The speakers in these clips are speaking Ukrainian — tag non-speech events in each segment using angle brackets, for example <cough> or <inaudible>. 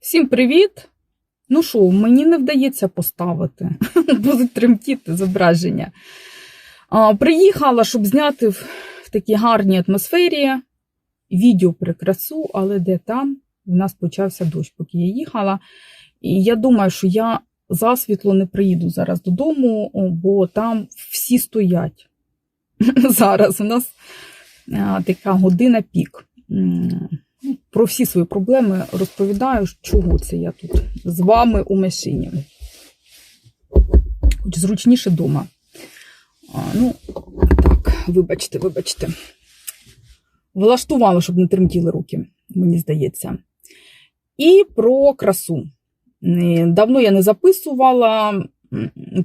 Всім привіт! Ну що, мені не вдається поставити, <laughs> будуть тремтіти зображення. А, Приїхала, щоб зняти в, в такій гарній атмосфері відео про красу, але де там в нас почався дощ, поки я їхала. І я думаю, що я засвітло не приїду зараз додому, бо там всі стоять. <laughs> Зараз у нас а, така година пік. М, Про всі свої проблеми розповідаю, чого це я тут з вами у машині. Хоч зручніше вдома. Ну, так, вибачте, вибачте. Влаштувала, щоб не тремтіли руки, мені здається. І про красу. Давно я не записувала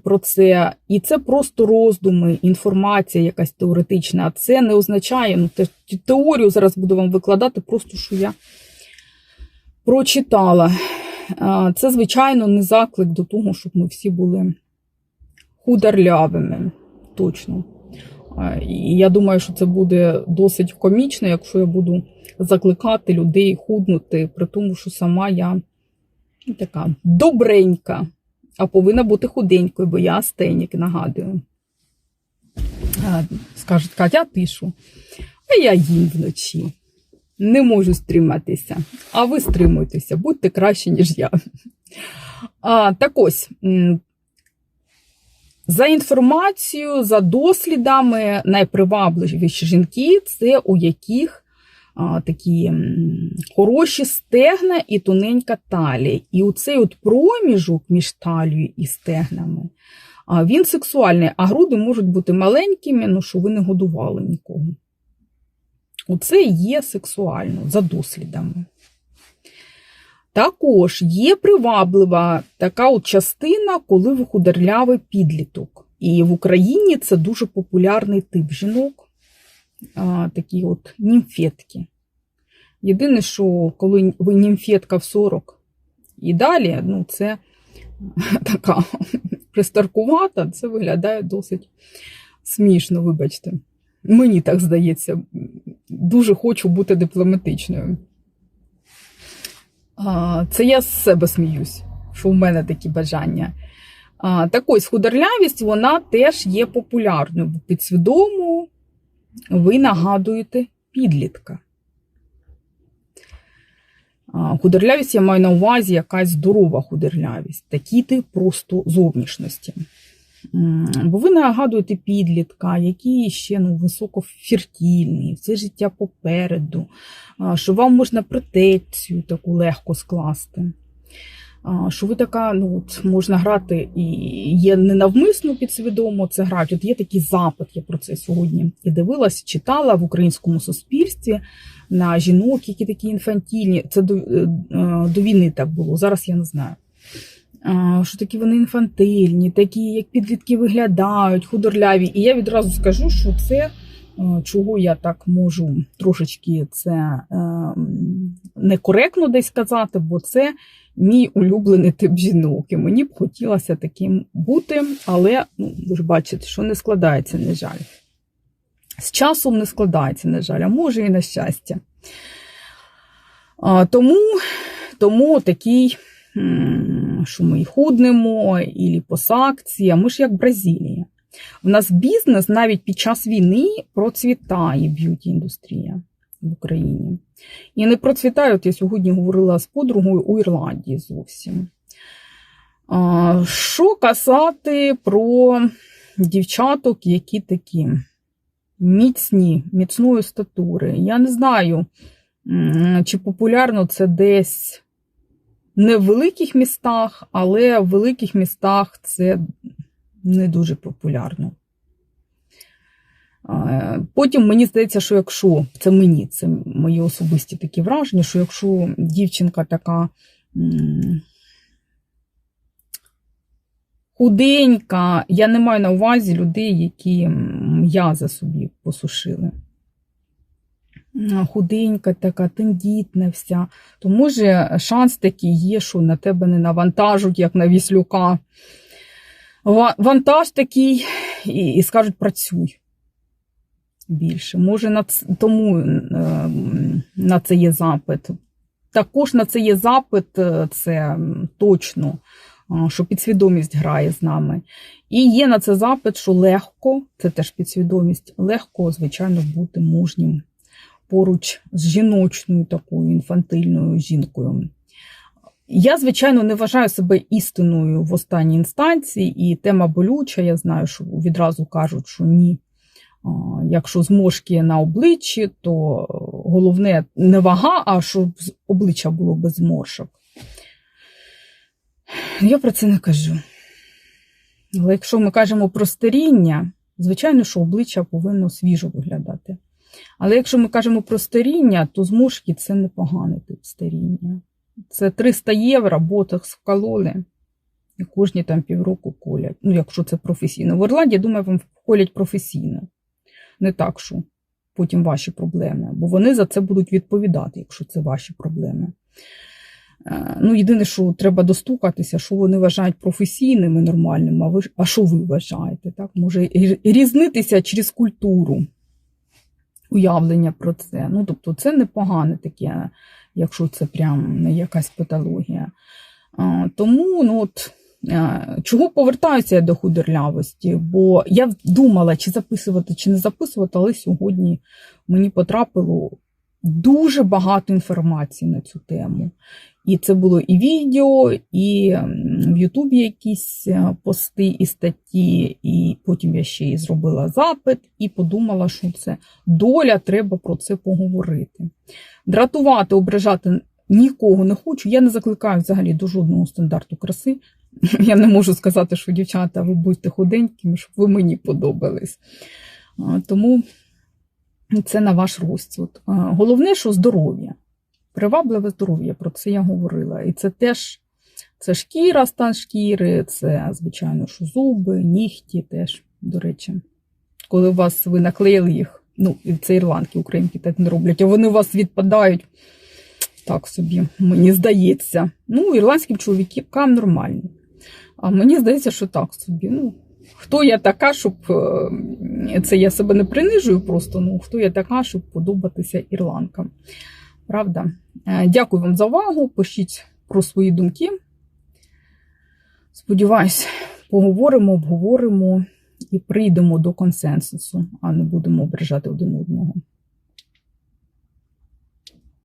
про це, і це просто роздуми, інформація якась теоретична. А це не означає, ну, те- теорію зараз буду вам викладати, просто що я прочитала. Це, звичайно, не заклик до того, щоб ми всі були хударлявими. Точно. І я думаю, що це буде досить комічно, якщо я буду закликати людей худнути, при тому, що сама я ну, така добренька, а повинна бути худенькою, бо я астенік, нагадую. Скажуть, Катя, тишу, а я їм вночі. Не можу стриматися. А ви стримуйтеся, будьте краще, ніж я. А, так ось, за інформацією, за дослідами, найпривабливіші жінки це у яких такі хороші стегна і тоненька талія. І оцей от проміжок між талією і стегнами, він сексуальний, а груди можуть бути маленькими, ну що ви не годували нікого. Оце є сексуально за дослідами. Також є приваблива така от частина, коли ви хударлявий підліток. І в Україні це дуже популярний тип жінок, а, такі от німфетки. Єдине, що коли ви німфетка в 40 і далі, ну це <laughs> така пристаркувата, це виглядає досить смішно, вибачте. Мені так здається, дуже хочу бути дипломатичною. А, Це я з себе сміюсь, що в мене такі бажання. А, Так ось худорлявість, вона теж є популярною, підсвідомо ви нагадуєте підлітка. А, Худорлявість я маю на увазі якась здорова худорлявість, такі тип просто зовнішності. Бо ви нагадуєте підлітка, який ще ну, високофертільний, все життя попереду, що вам можна протекцію таку легко скласти. Що ви така, ну от можна грати і є ненавмисно підсвідомо це грають. От є такий запит, я про це сьогодні і дивилась, читала в українському суспільстві на жінок, які такі інфантільні. Це до, е, до війни так було, зараз я не знаю. Що такі вони інфантильні, такі, як підлітки виглядають, худорляві. І я відразу скажу, що це, е, чого я так можу трошечки це е, некоректно десь сказати, бо це мій улюблений тип жінок. І мені б хотілося таким бути, але ну, ви ж бачите, що не складається, на жаль. З часом не складається, на жаль, а може і на щастя. А, Тому, тому такий, що ми і худнемо, і ліпосакція, ми ж як Бразилія. У нас бізнес навіть під час війни процвітає б'юті-індустрія в Україні. І не процвітає, от я сьогодні говорила з подругою у Ірландії зовсім. Що казати про дівчаток, які такі міцні, міцної статури? Я не знаю, чи популярно це десь не в великих містах, але в великих містах це не дуже популярно. Е, Потім мені здається, що якщо це мені, це мої особисті такі враження, що якщо дівчинка така худенька, я не маю на увазі людей, які м'язи собі посушили. Худенька, така тендітна вся, то може шанс такий є, що на тебе не навантажуть, як на віслюка. Вантаж такий, і, і скажуть, працюй більше. Може, на ц- тому е, на це є запит. також на це є запит, е, це точно, що підсвідомість грає з нами. І є на це запит, що легко, це теж підсвідомість, легко, звичайно, бути мужнім поруч з жіночною такою інфантильною жінкою. Я, звичайно, не вважаю себе істиною в останній інстанції, і тема болюча, я знаю, що відразу кажуть, що ні. Якщо зморшки на обличчі, то головне не вага, а щоб обличчя було без зморшок. Я про це не кажу. Але якщо ми кажемо про старіння, звичайно, що обличчя повинно свіжо виглядати. Але якщо ми кажемо про старіння, то зморшки це непоганий тип старіння. Це 300 євро, ботокс вкололи, і кожні там півроку колять. Ну, якщо це професійно. В Ірландії, думаю, вам колять професійно. Не так, що потім ваші проблеми. Бо вони за це будуть відповідати, якщо це ваші проблеми. Е, Ну, єдине, що треба достукатися, що вони вважають професійним і нормальним, а ви а що ви вважаєте? Так? Може різнитися через культуру уявлення про це. Ну, тобто, це непогане таке, якщо це прям якась патологія. А, Тому, ну от. Е, Чого повертаюся я до худорлявості? Бо я думала, чи записувати, чи не записувати, але сьогодні мені потрапило дуже багато інформації на цю тему. І це було і відео, і в Ютубі якісь е, пости і статті, і потім я ще й зробила запит і подумала, що це доля, треба про це поговорити. Дратувати, ображати нікого не хочу. Я не закликаю взагалі до жодного стандарту краси. <laughs> Я не можу сказати, що дівчата, ви будьте худенькими, щоб ви мені подобались. Тому це на ваш розсуд. Головне, що здоров'я. Привабливе здоров'я, про це я говорила. І це теж це шкіра, стан шкіри, це, звичайно, що зуби, нігті теж, до речі. Коли вас ви наклеїли їх, ну, це ірландки, українки так не роблять, а вони у вас відпадають так собі, мені здається. Ну, ірландським чоловікам нормально. А мені здається, що так собі. Ну, хто я така, щоб е, це я себе не принижую просто, ну хто я така, щоб подобатися ірландкам. Правда? Е, Дякую вам за увагу. Пишіть про свої думки. Сподіваюсь, поговоримо, обговоримо і прийдемо до консенсусу, а не будемо ображати один одного.